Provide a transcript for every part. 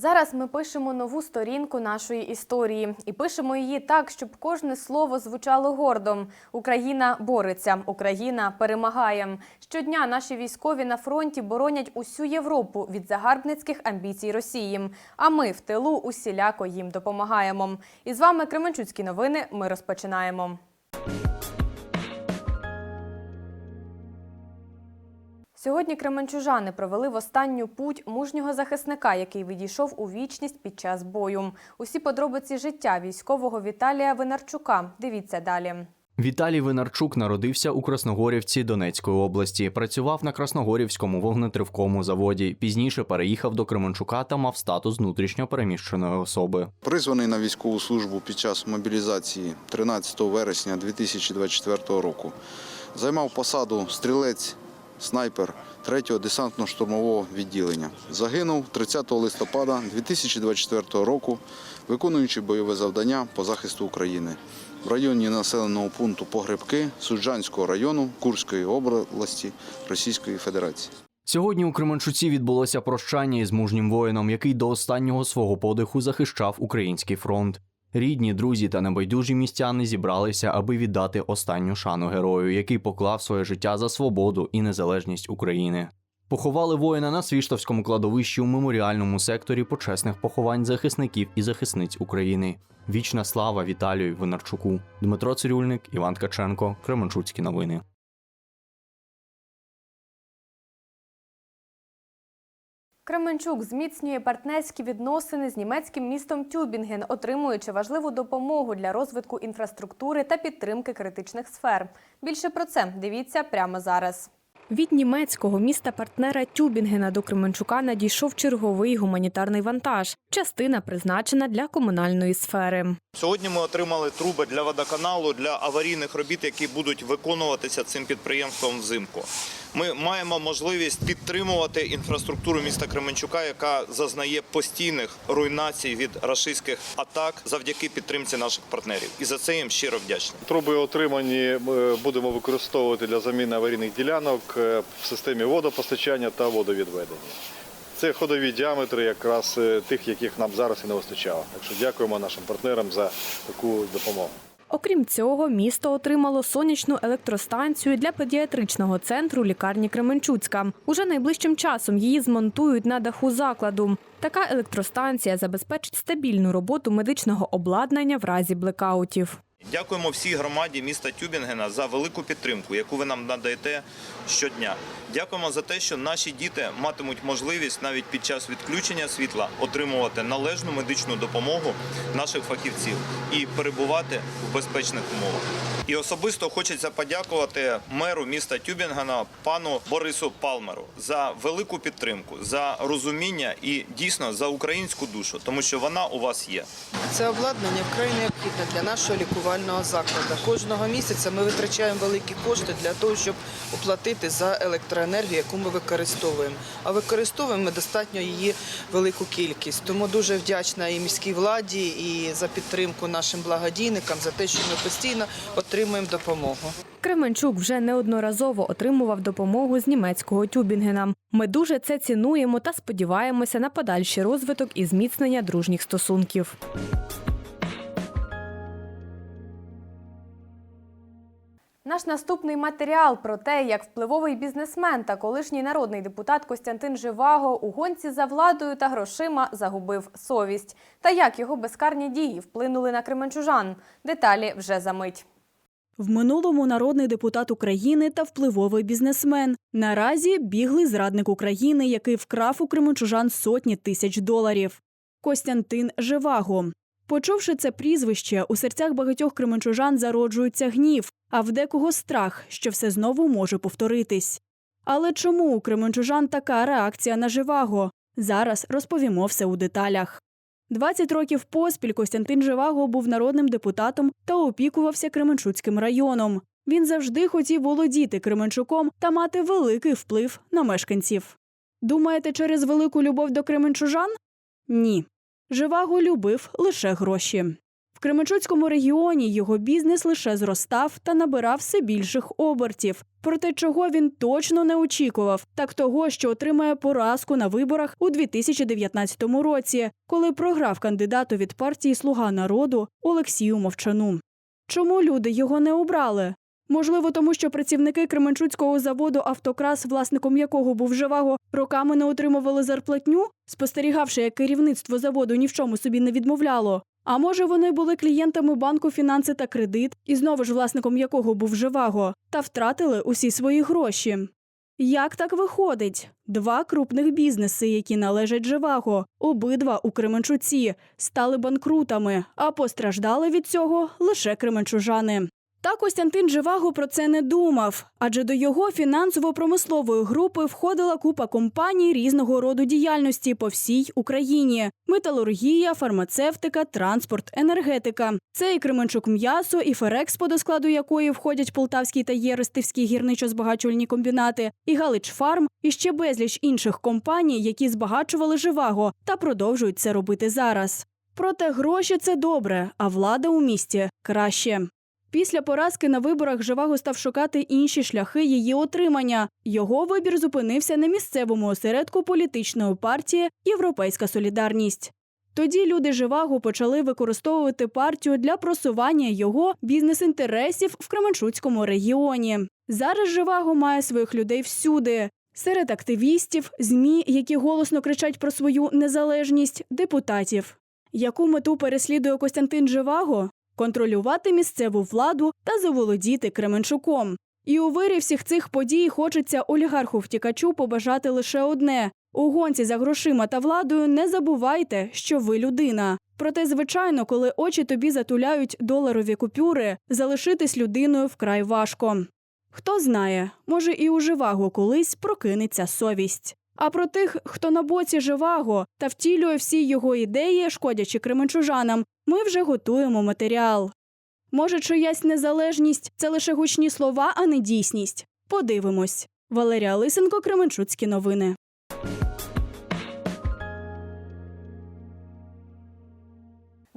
Зараз ми пишемо нову сторінку нашої історії і пишемо її так, щоб кожне слово звучало гордо. Україна бореться, Україна перемагає. Щодня наші військові на фронті боронять усю Європу від загарбницьких амбіцій Росії. А ми в тилу усіляко їм допомагаємо. І з вами Кременчуцькі новини. Ми розпочинаємо. Сьогодні кременчужани провели в останню путь мужнього захисника, який відійшов у вічність під час бою. Усі подробиці життя військового Віталія Винарчука. Дивіться далі. Віталій Винарчук народився у Красногорівці Донецької області. Працював на Красногорівському вогнетривкому заводі. Пізніше переїхав до Кременчука та мав статус внутрішньо переміщеної особи. Призваний на військову службу під час мобілізації 13 вересня 2024 року. Займав посаду стрілець, снайпер 3-го десантно-штурмового відділення. Загинув 30 листопада 2024 року, виконуючи бойове завдання по захисту України в районі населеного пункту Погребки Суджанського району Курської області Російської Федерації. Сьогодні у Кременчуці відбулося прощання із мужнім воїном, який до останнього свого подиху захищав український фронт. Рідні, друзі та небайдужі містяни зібралися, аби віддати останню шану герою, який поклав своє життя за свободу і незалежність України. Поховали воїна на Свіштовському кладовищі у меморіальному секторі почесних поховань захисників і захисниць України. Вічна слава Віталію Винарчуку, Дмитро Цирюльник, Іван Ткаченко, Кременчуцькі новини. Кременчук зміцнює партнерські відносини з німецьким містом Тюбінген, отримуючи важливу допомогу для розвитку інфраструктури та підтримки критичних сфер. Більше про це дивіться прямо зараз. Від німецького міста партнера Тюбінгена до Кременчука надійшов черговий гуманітарний вантаж. Частина призначена для комунальної сфери. Сьогодні ми отримали труби для водоканалу для аварійних робіт, які будуть виконуватися цим підприємством взимку. Ми маємо можливість підтримувати інфраструктуру міста Кременчука, яка зазнає постійних руйнацій від рашистських атак завдяки підтримці наших партнерів. І за це їм щиро вдячний. Труби отримані ми будемо використовувати для заміни аварійних ділянок е, в системі водопостачання та водовідведення. Це ходові діаметри якраз е, тих, яких нам зараз і не вистачало. Так що дякуємо нашим партнерам за таку допомогу. Окрім цього, місто отримало сонячну електростанцію для педіатричного центру лікарні Кременчуцька. Уже найближчим часом її змонтують на даху закладу. Така електростанція забезпечить стабільну роботу медичного обладнання в разі блекаутів. Дякуємо всій громаді міста Тюбінгена за велику підтримку, яку ви нам надаєте щодня. Дякуємо за те, що наші діти матимуть можливість навіть під час відключення світла отримувати належну медичну допомогу наших фахівців і перебувати в безпечних умовах. І особисто хочеться подякувати меру міста Тюбінгена пану Борису Палмеру за велику підтримку, за розуміння і дійсно за українську душу, тому що вона у вас є. Це обладнання вкрай необхідне для нашого лікувального закладу. Кожного місяця ми витрачаємо великі кошти для того, щоб оплатити за електроенергію, яку ми використовуємо. А використовуємо ми достатньо її велику кількість. Тому дуже вдячна і міській владі, і за підтримку нашим благодійникам за те, що ми постійно отримуємо допомогу. Кременчук вже неодноразово отримував допомогу з німецького Тюбінгена. Ми дуже це цінуємо та сподіваємося на подальший розвиток і зміцнення дружніх стосунків. Наш наступний матеріал про те, як впливовий бізнесмен та колишній народний депутат Костянтин Живаго у гонці за владою та грошима загубив совість, та як його безкарні дії вплинули на кременчужан. Деталі вже за мить. В минулому народний депутат України та впливовий бізнесмен. Наразі біглий зрадник України, який вкрав у кременчужан сотні тисяч доларів. Костянтин Живаго. Почувши це прізвище, у серцях багатьох кременчужан зароджується гнів, а в декого страх, що все знову може повторитись. Але чому у кременчужан така реакція на Живаго? Зараз розповімо все у деталях. 20 років поспіль Костянтин Живаго був народним депутатом та опікувався Кременчуцьким районом. Він завжди хотів володіти Кременчуком та мати великий вплив на мешканців. Думаєте, через велику любов до кременчужан? Ні. Живаго любив лише гроші. В Кременчуцькому регіоні його бізнес лише зростав та набирав все більших обертів. Проте чого він точно не очікував, так того, що отримає поразку на виборах у 2019 році, коли програв кандидату від партії Слуга народу Олексію Мовчану. Чому люди його не обрали? Можливо, тому що працівники Кременчуцького заводу Автокрас, власником якого був Живаго, роками не отримували зарплатню, спостерігавши, як керівництво заводу ні в чому собі не відмовляло. А може, вони були клієнтами банку фінанси та кредит, і знову ж власником якого був Живаго, та втратили усі свої гроші. Як так виходить? Два крупних бізнеси, які належать Живаго, обидва у Кременчуці, стали банкрутами, а постраждали від цього лише кременчужани. Та Костянтин Живаго про це не думав, адже до його фінансово-промислової групи входила купа компаній різного роду діяльності по всій Україні: металургія, фармацевтика, транспорт, енергетика. Це і Кременчук м'ясо, і Ферекспо, до складу якої входять Полтавський та Єрестівський гірничо-збагачувальні комбінати, і Галич Фарм, і ще безліч інших компаній, які збагачували Живаго та продовжують це робити зараз. Проте гроші це добре, а влада у місті краще. Після поразки на виборах Живаго став шукати інші шляхи її отримання. Його вибір зупинився на місцевому осередку політичної партії Європейська Солідарність. Тоді люди Живаго почали використовувати партію для просування його бізнес-інтересів в Кременчуцькому регіоні. Зараз Живаго має своїх людей всюди. Серед активістів, змі, які голосно кричать про свою незалежність, депутатів. Яку мету переслідує Костянтин Живаго? Контролювати місцеву владу та заволодіти Кременчуком. І у вирі всіх цих подій хочеться олігарху втікачу побажати лише одне: у гонці за грошима та владою не забувайте, що ви людина. Проте, звичайно, коли очі тобі затуляють доларові купюри, залишитись людиною вкрай важко. Хто знає, може і у Живаго колись прокинеться совість. А про тих, хто на боці Живаго та втілює всі його ідеї, шкодячи кременчужанам, ми вже готуємо матеріал. Може, чиясь незалежність це лише гучні слова, а не дійсність. Подивимось. Валерія Лисенко, Кременчуцькі новини. –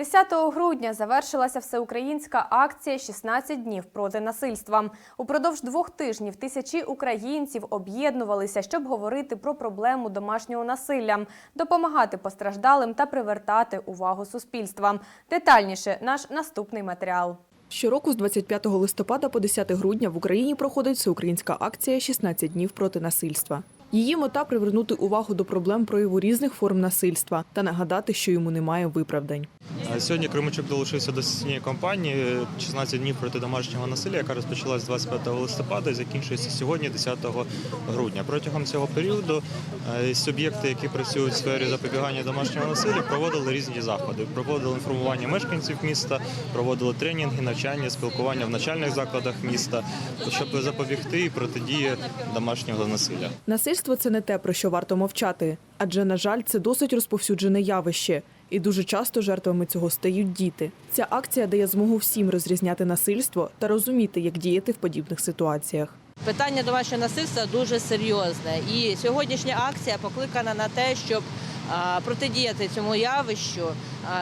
10 грудня завершилася всеукраїнська акція «16 днів проти насильства. Упродовж двох тижнів тисячі українців об'єднувалися, щоб говорити про проблему домашнього насилля, допомагати постраждалим та привертати увагу суспільства. Детальніше наш наступний матеріал. Щороку з 25 листопада по 10 грудня в Україні проходить всеукраїнська акція «16 днів проти насильства. Її мета привернути увагу до проблем прояву різних форм насильства та нагадати, що йому немає виправдань. Сьогодні Кременчук долучився до цієї кампанії «16 днів проти домашнього насилля, яка розпочалась 25 листопада і закінчується сьогодні, 10 грудня. Протягом цього періоду е, суб'єкти, які працюють в сфері запобігання домашнього насилля, проводили різні заходи. Проводили інформування мешканців міста, проводили тренінги, навчання, спілкування в начальних закладах міста, щоб запобігти і протидії домашнього насилля. Насильство це не те, про що варто мовчати, адже, на жаль, це досить розповсюджене явище. І дуже часто жертвами цього стають діти. Ця акція дає змогу всім розрізняти насильство та розуміти, як діяти в подібних ситуаціях. Питання домашнього насильства дуже серйозне, і сьогоднішня акція покликана на те, щоб протидіяти цьому явищу,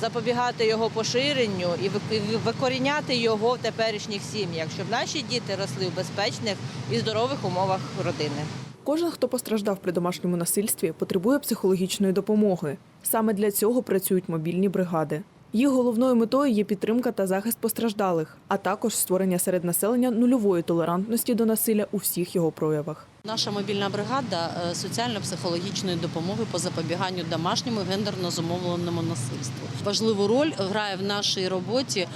запобігати його поширенню і вик- і викоріняти його в теперішніх сім'ях, щоб наші діти росли в безпечних і здорових умовах родини. Кожен, хто постраждав при домашньому насильстві, потребує психологічної допомоги. Саме для цього працюють мобільні бригади. Їх головною метою є підтримка та захист постраждалих, а також створення серед населення нульової толерантності до насилля у всіх його проявах. Наша мобільна бригада е, соціально-психологічної допомоги по запобіганню домашньому гендерно зумовленому насильству. Важливу роль грає в нашій роботі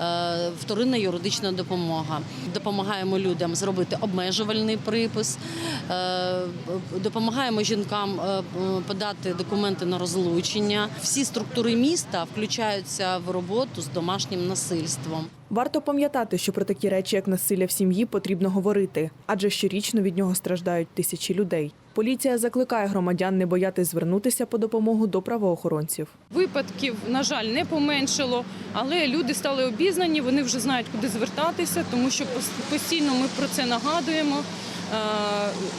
е, вторинна юридична допомога. Допомагаємо людям зробити обмежувальний припис, е, допомагаємо жінкам подати документи на розлучення. Всі структури міста включаються в роботу з домашнім насильством. Варто пам'ятати, що про такі речі, як насилля в сім'ї, потрібно говорити, адже щорічно від нього страждають тисячі людей. Поліція закликає громадян не боятись звернутися по допомогу до правоохоронців. Випадків, на жаль, не поменшало, але люди стали обізнані, вони вже знають, куди звертатися, тому що постійно ми про це нагадуємо.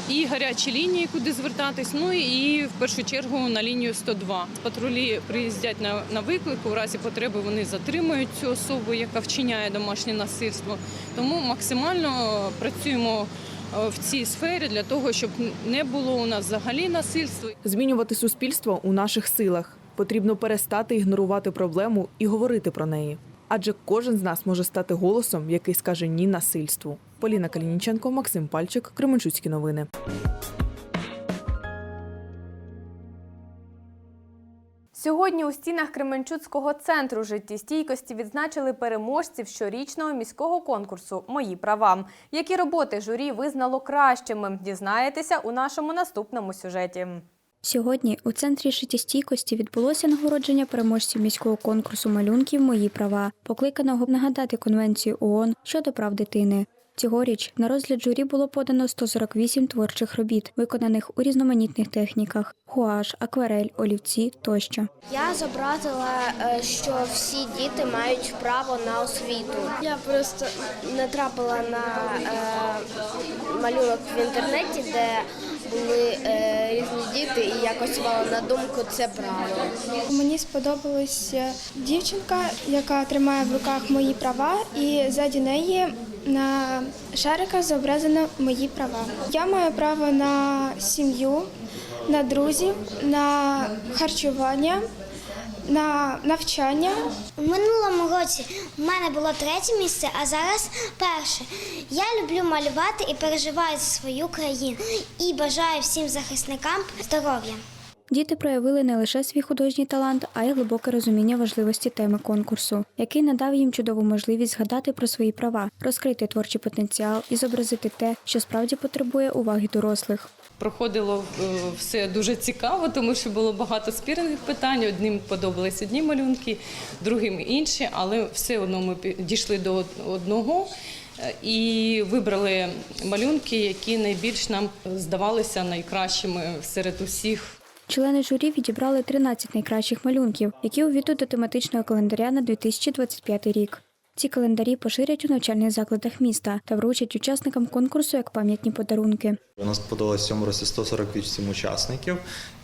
І гарячі лінії, куди звертатись. Ну і в першу чергу на лінію 102. Патрулі приїздять на, на виклик. У разі потреби вони затримують цю особу, яка вчиняє домашнє насильство. Тому максимально працюємо е, в цій сфері для того, щоб не було у нас взагалі насильства. Змінювати суспільство у наших силах. Потрібно перестати ігнорувати проблему і говорити про неї. Адже кожен з нас може стати голосом, який скаже ні насильству. Поліна Калініченко, Максим Пальчик, Кременчуцькі новини. Сьогодні у стінах Кременчуцького центру життєстійкості відзначили переможців щорічного міського конкурсу Мої права. Які роботи журі визнало кращими, дізнаєтеся у нашому наступному сюжеті. Сьогодні у центрі життєстійкості відбулося нагородження переможців міського конкурсу малюнків Мої права, покликаного нагадати конвенцію ООН щодо прав дитини. Цьогоріч на розгляд журі було подано 148 творчих робіт, виконаних у різноманітних техніках: гуаш, акварель, олівці тощо. Я зобразила, е, що всі діти мають право на освіту. Я просто натрапила на е, малюнок в інтернеті, де були е, різні діти, і якось мала на думку це право. Мені сподобалася дівчинка, яка тримає в руках мої права, і ззаді неї на шариках зображено мої права. Я маю право на сім'ю, на друзів, на харчування, на навчання. У минулому році в мене було третє місце, а зараз перше. Я люблю малювати і переживаю за свою країну. І бажаю всім захисникам здоров'я. Діти проявили не лише свій художній талант, а й глибоке розуміння важливості теми конкурсу, який надав їм чудову можливість згадати про свої права, розкрити творчий потенціал і зобразити те, що справді потребує уваги дорослих. Проходило е, все дуже цікаво, тому що було багато спірних питань. Одним подобались одні малюнки, другим інші, але все одно ми дійшли до одного е, і вибрали малюнки, які найбільш нам здавалися найкращими серед усіх. Члени журі відібрали 13 найкращих малюнків, які увійдуть до тематичного календаря на 2025 рік. Ці календарі поширять у навчальних закладах міста та вручать учасникам конкурсу як пам'ятні подарунки. У нас подалося цьому році 148 учасників,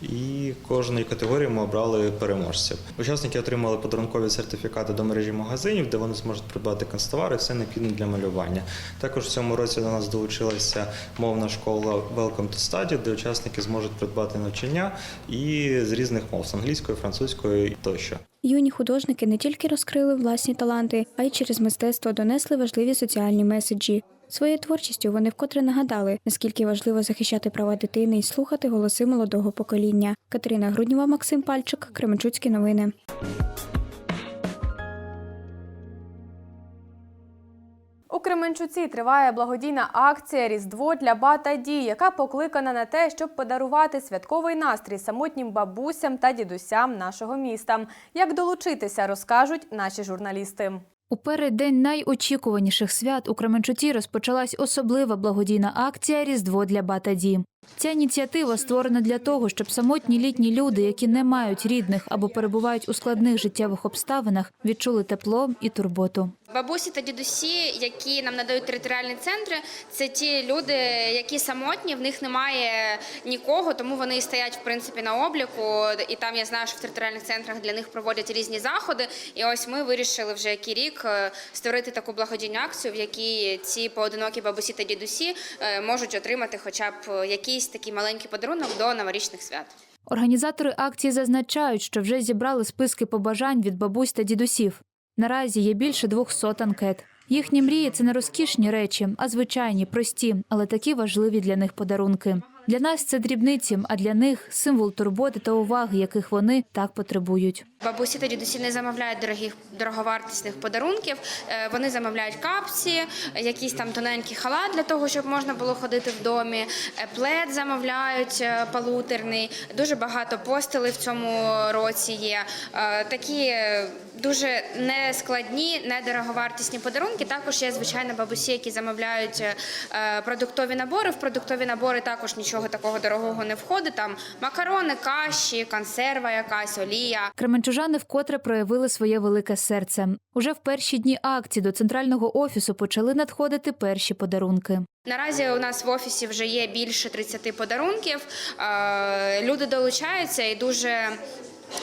і кожної категорії ми обрали переможців. Учасники отримали подарункові сертифікати до мережі магазинів, де вони зможуть придбати канцтовари, все необхідне для малювання. Також в цьому році до нас долучилася мовна школа Welcome to Study, де учасники зможуть придбати навчання і з різних мов з англійської, французької тощо. Юні художники не тільки розкрили власні таланти, а й через мистецтво донесли важливі соціальні меседжі. Своєю творчістю вони вкотре нагадали, наскільки важливо захищати права дитини і слухати голоси молодого покоління. Катерина Груднєва, Максим Пальчик, Кременчуцькі новини. У Кременчуці триває благодійна акція Різдво для ба та ді, яка покликана на те, щоб подарувати святковий настрій самотнім бабусям та дідусям нашого міста. Як долучитися, розкажуть наші журналісти. У переддень найочікуваніших свят у Кременчуті розпочалась особлива благодійна акція Різдво для Батаді. Ця ініціатива створена для того, щоб самотні літні люди, які не мають рідних або перебувають у складних життєвих обставинах, відчули тепло і турботу. Бабусі та дідусі, які нам надають територіальні центри, це ті люди, які самотні, в них немає нікого, тому вони стоять в принципі на обліку. І там я знаю, що в територіальних центрах для них проводять різні заходи. І ось ми вирішили вже який рік е, створити таку благодійну акцію, в якій ці поодинокі бабусі та дідусі е, можуть отримати хоча б якийсь такий маленький подарунок до новорічних свят. Організатори акції зазначають, що вже зібрали списки побажань від бабусь та дідусів. Наразі є більше 200 анкет. Їхні мрії це не розкішні речі, а звичайні, прості, але такі важливі для них подарунки. Для нас це дрібниці, а для них символ турботи та уваги, яких вони так потребують. Бабусі та дідусі не замовляють дорогих дороговартісних подарунків. Е, Вони замовляють капці, якийсь там тоненький халат для того, щоб можна було ходити в домі. Е, Плед замовляють е, палутерний. Дуже багато постелей в цьому році є. Такі дуже нескладні, недороговартісні подарунки. Також є звичайно бабусі, які замовляють продуктові набори. В продуктові набори також нічого нічого такого дорогого не входить. Там макарони, каші, консерва, якась олія. Кременчужани вкотре проявили своє велике серце. Уже в перші дні акції до центрального офісу почали надходити перші подарунки. Наразі у нас в офісі вже є більше 30 подарунків. Е, Люди долучаються і дуже.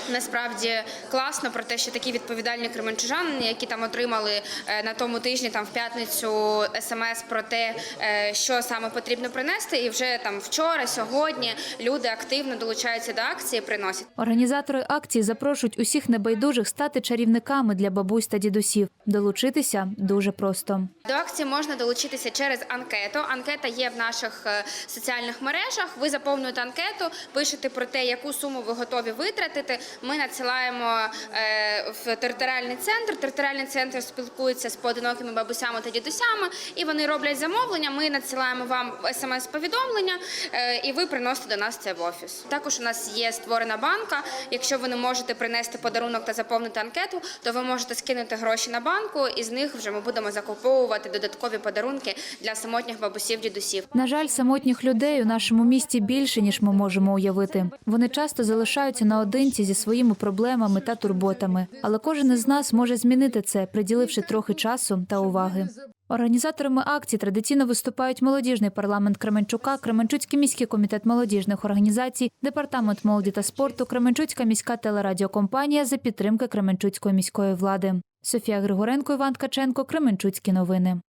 Насправді класно про те, що такі відповідальні кременчужани, які там отримали е, на тому тижні, там в п'ятницю смс про те, е, що саме потрібно принести, і вже там вчора, сьогодні люди активно долучаються до акції, приносять. Організатори акції запрошують усіх небайдужих стати чарівниками для бабусь та дідусів. Долучитися дуже просто. До акції можна долучитися через анкету. Анкета є в наших е, соціальних мережах. Ви заповнюєте анкету, пишете про те, яку суму ви готові витратити. Ми надсилаємо е, в територіальний центр. Територіальний центр спілкується з поодинокими бабусями та дідусями, і вони роблять замовлення. Ми надсилаємо вам смс-повідомлення, е, і ви приносите до нас це в офіс. Також у нас є створена банка. Якщо ви не можете принести подарунок та заповнити анкету, то ви можете скинути гроші на банку, і з них вже ми будемо закуповувати додаткові подарунки для самотніх бабусів, дідусів. На жаль, самотніх людей у нашому місті більше ніж ми можемо уявити. Вони часто залишаються наодинці зі своїми проблемами та турботами. Але кожен із нас може змінити це, приділивши трохи часу та уваги. Організаторами акції традиційно виступають молодіжний парламент Кременчука, Кременчуцький міський комітет молодіжних організацій, департамент молоді та спорту, Кременчуцька міська телерадіокомпанія за підтримки Кременчуцької міської влади. Софія Григоренко, Іван Ткаченко, Кременчуцькі новини.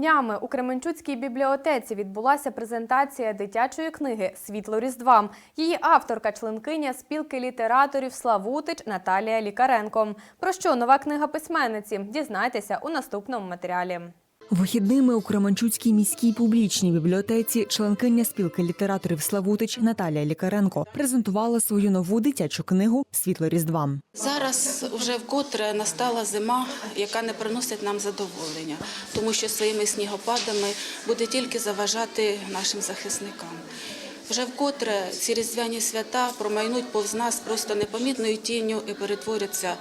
Днями у Кременчуцькій бібліотеці відбулася презентація дитячої книги Світло Різдва. Її авторка, членкиня спілки літераторів Славутич Наталія Лікаренко. Про що нова книга письменниці? Дізнайтеся у наступному матеріалі. Вихідними у Кременчуцькій міській публічній бібліотеці членкиня спілки літераторів Славутич Наталія Лікаренко презентувала свою нову дитячу книгу Світло Різдва. Зараз вже вкотре настала зима, яка не приносить нам задоволення, тому що своїми снігопадами буде тільки заважати нашим захисникам. Вже вкотре ці різдвяні свята промайнуть повз нас просто непомітною тінню і перетворяться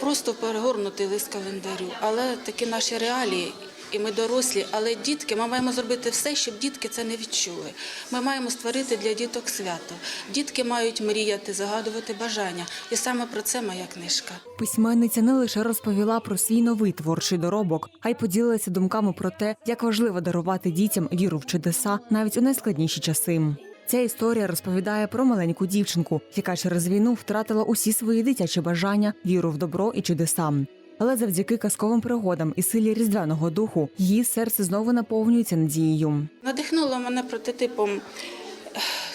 просто в перегорнутий лист календарю. Але такі наші реалії. І ми дорослі, але дітки, ми маємо зробити все, щоб дітки це не відчули. Ми маємо створити для діток свято. Дітки мають мріяти, загадувати бажання. І саме про це моя книжка. Письменниця не лише розповіла про свій новий творчий доробок, а й поділилася думками про те, як важливо дарувати дітям віру в чудеса навіть у найскладніші часи. Ця історія розповідає про маленьку дівчинку, яка через війну втратила усі свої дитячі бажання, віру в добро і чудеса. Але завдяки казковим пригодам і силі різдвяного духу її серце знову наповнюється надією. Надихнула мене прототипом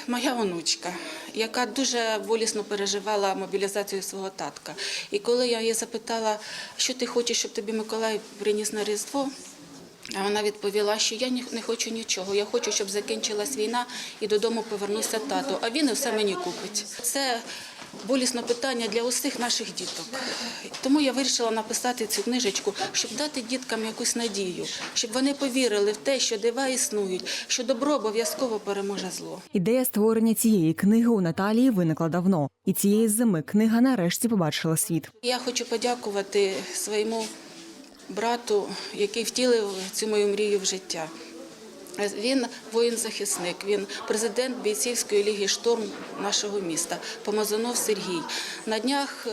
моя онучка, яка дуже болісно переживала мобілізацію свого татка. І коли я її запитала, що ти хочеш, щоб тобі Миколай приніс на Різдво, а вона відповіла, що я не хочу нічого. Я хочу, щоб закінчилась війна і додому повернувся тато. А він і все мені купить. Це болісне питання для усіх наших діток. Тому я вирішила написати цю книжечку, щоб дати діткам якусь надію, щоб вони повірили в те, що дива існують, що добро обов'язково переможе зло. Ідея створення цієї книги у Наталії виникла давно, і цієї зими книга нарешті побачила світ. Я хочу подякувати своєму брату, який втілив цю мою мрію в життя. Він воїн-захисник, він президент бійцівської ліги Шторм нашого міста, Помазанов Сергій. На днях е,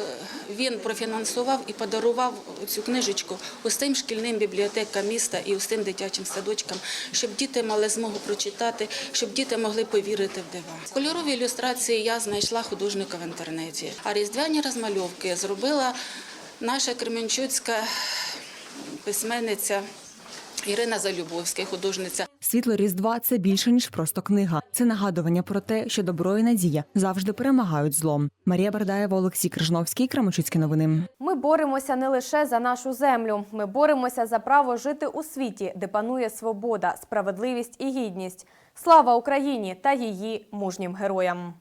він профінансував і подарував цю книжечку усім шкільним бібліотекам міста і усім дитячим садочкам, щоб діти мали змогу прочитати, щоб діти могли повірити в дива. Кольорові ілюстрації я знайшла художника в інтернеті, а різдвяні розмальовки зробила наша кременчуцька письменниця Ірина Залюбовська, художниця. Світло Різдва це більше ніж просто книга. Це нагадування про те, що добро і надія завжди перемагають злом. Марія Бардаєва, Олексій Крижновський, Крамочуцькі новини. Ми боремося не лише за нашу землю. Ми боремося за право жити у світі, де панує свобода, справедливість і гідність. Слава Україні та її мужнім героям.